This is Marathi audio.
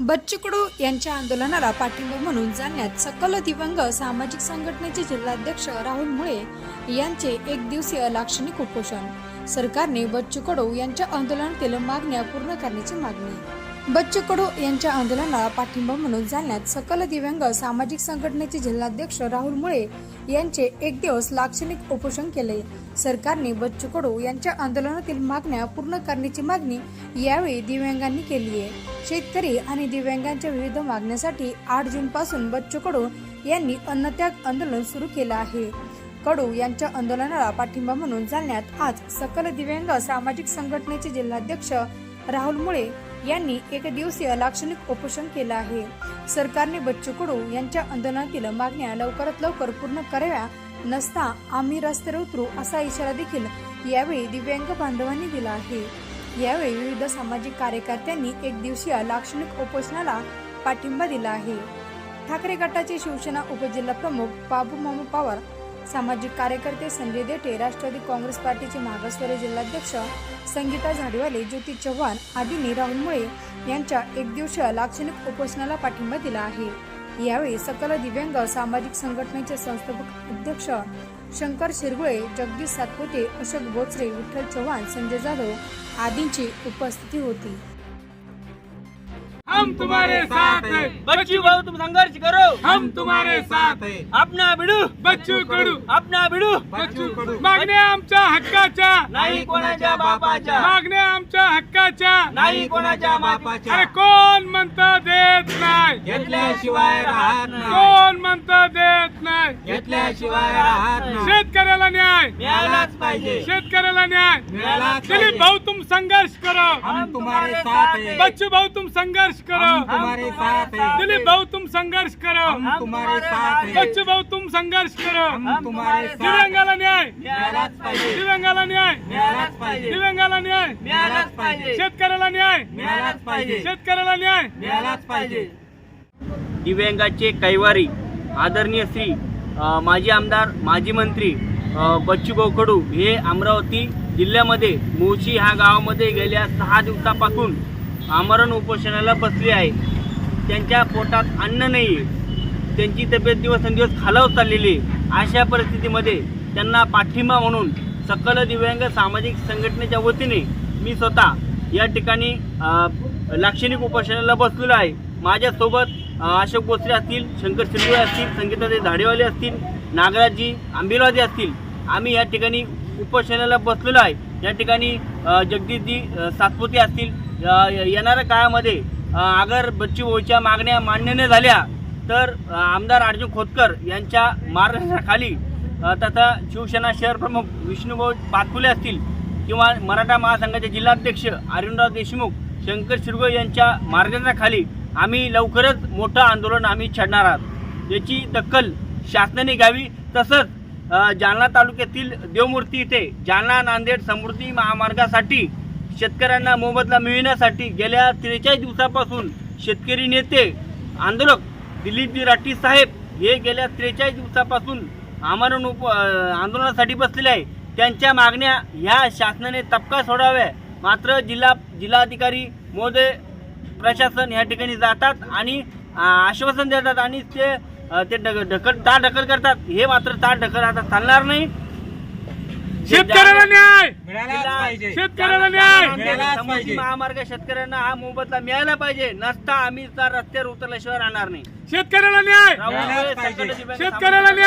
बच्चूकडू यांच्या आंदोलनाला पाठिंबा म्हणून जाण्यात सकल दिवंग सामाजिक संघटनेचे जिल्हाध्यक्ष राहुल मुळे यांचे एक दिवसीय लाक्षणिक उपोषण. सरकारने बच्चू कडू यांच्या आंदोलनातील मागण्या पूर्ण करण्याची मागणी बच्चू कडू यांच्या आंदोलनाला पाठिंबा म्हणून जालन्यात सकल दिव्यांग सामाजिक संघटनेचे जिल्हाध्यक्ष राहुल मुळे यांचे एक दिवस लाक्षणिक उपोषण केले. सरकारने बच्चू कडू यांच्या आंदोलनातील मागण्या पूर्ण करण्याची मागणी यावेळी दिव्यांगांनी केली आहे. शेतकरी आणि दिव्यांगांच्या विविध मागण्यासाठी आठ जून पासून बच्चू कडू यांनी अन्नत्याग आंदोलन सुरू केलं आहे. कडू यांच्या आंदोलनाला पाठिंबा म्हणून जालन्यात आज सकल दिव्यांग सामाजिक संघटनेचे जिल्हाध्यक्ष राहुल मुळे यांनी एक दिवसीय लाक्षणिक उपोषण केलं आहे. सरकारने बच्चू कडू यांच्या आंदोलनातील मागण्या लवकरात लवकर पूर्ण कराव्या नसता आम्ही रस्त्यावर उतरू असा इशारा देखील यावेळी दिव्यांग बांधवांनी दिला आहे. यावेळी विविध सामाजिक कार्यकर्त्यांनी एक दिवसीय लाक्षणिक उपोषणाला पाठिंबा दिला आहे. ठाकरे गटाचे शिवसेना उपजिल्हा प्रमुख बाबू मामू पवार सामाजिक कार्यकर्ते संजय देठे राष्ट्रवादी काँग्रेस पार्टीचे मागासवर्य जिल्हाध्यक्ष संगीता झाडीवाले ज्योती चव्हाण आदींनी राहुल मुळे यांच्या एकदिवसीय लाक्षणिक उपोषणाला पाठिंबा दिला आहे. यावेळी सकल दिव्यांग सामाजिक संघटनेचे संस्थापक अध्यक्ष शंकर शिरगुळे जगदीश सातपुते अशोक बोचरे विठ्ठल चव्हाण संजय जाधव आदींची उपस्थिती होती. हम तुम्हारे साथ हैं। बच्चू भाऊ तुम संघर्ष करो। हम तुम्हारे साथ हैं। अपना भिडू बच्चू कडू। अपना भिडू बच्चू कडू। मागण्या आमच्या हक्काच्या नाही कोणाच्या बापाच्या मागण्या आमच्या हक्काच्या नाही कोणाच्या बापाच्या अरे कोण म्हणत देत नाही? घेतल्याशिवाय राहत नाही. कोण म्हणत देत नाही? घेतल्याशिवाय राहत नाही. शेतकऱ्याला न्याय. मिळालाच पाहिजे. शेतकऱ्याला न्याय. मिळालाच दिलीप भाऊ तुम संघर्ष करो. हम तुम्हारे साथ हैं. बच्चू भाऊ तुम संघर्ष करो. हम तुम्हारे साथ हैं. दिलीप भाऊ तुम संघर्ष करो. हम तुम्हारे साथ हैं. बच्चू भाऊ तुम संघर्ष करो. हम तुम्हारे साथ दिव्यांगाला न्याय. मिळालाच पाहिजे. दिव्यांगाला न्याय. मिळालाच पाहिजे. दिव्यांगाला न्याय मिळालाच पाहिजे. शेतकऱ्याला न्याय. मिळालाच पाहिजे. शेतकऱ्याला न्याय. मिळालाच पाहिजे. दिव्यांगाचे कैवारी. आदरणीय श्री माजी आमदार माजी मंत्री अ, बच्चूभाऊ कडू हे अमरावती जिल्ह्यामध्ये मोची ह्या गावामध्ये गेल्या सहा दिवसापासून आमरण उपोषणाला बसले आहे. त्यांच्या पोटात अन्न नाही आहे त्यांची तब्येत दिवसेंदिवस खालावत चाललेली आहे. अशा परिस्थितीमध्ये त्यांना पाठिंबा म्हणून सकल दिव्यांग सामाजिक संघटनेच्या वतीने मी स्वतः या ठिकाणी लाक्षणिक उपोषणाला बसलेलो आहे. माझ्यासोबत अशोक बोचरे असतील शंकर शिरगुळे असतील संगीताचे झाडेवाले असतील नागराजजी आंबेलवादी असतील. आम्ही या ठिकाणी उपोषणाला बसलेलो आहे. या ठिकाणी जगदीशजी अ, सातपुते असतील. येणाऱ्या काळामध्ये आगर बच्ची भाऊच्या मागण्या मान्य न झाल्या तर आमदार अर्जुन खोतकर यांच्या मार्गदर्शनाखाली तथा शिवसेना शहर प्रमुख विष्णुभाऊ पातकुले असतील किंवा मराठा महासंघाचे जिल्हाध्यक्ष अरुणराव देशमुख शंकर शिरगोळे यांच्या मार्गदर्शनाखाली आम्ही लवकरच मोठं आंदोलन आम्ही छेडणार आहोत. याची दखल शासनाने घ्यावी. तसंच जालना तालुक्यातील देवमूर्ती इथे जालना नांदेड समृद्धी महामार्गासाठी शेतकऱ्यांना मोबदला मिळण्यासाठी गेल्या त्रेचाळीस दिवसापासून शेतकरी नेते आंदोलक दिलीपजी राठी साहेब हे गेल्या त्रेचाळीस दिवसापासून आमरण उप आंदोलनासाठी बसलेले आहे. त्यांच्या मागण्या ह्या शासनाने तपका सोडाव्या. मात्र जिल्हा जिल्हाधिकारी महोदय प्रशासन ह्या ठिकाणी जातात आणि आश्वासन देतात आणि ते ते ढक- ढकल तार ढकल करतात. हे मात्र तार ढकल आता चालणार नाही. शेतकऱ्याला न्याय! शेतकऱ्याला न्याय. महामार्ग शेतकऱ्यांना हा मोबदला मिळायला पाहिजे. नसता आम्ही त्या रस्त्यावर उतरल्याशिवाय राहणार नाही. शेतकऱ्याला न्याय! शेतकऱ्याला न्याय!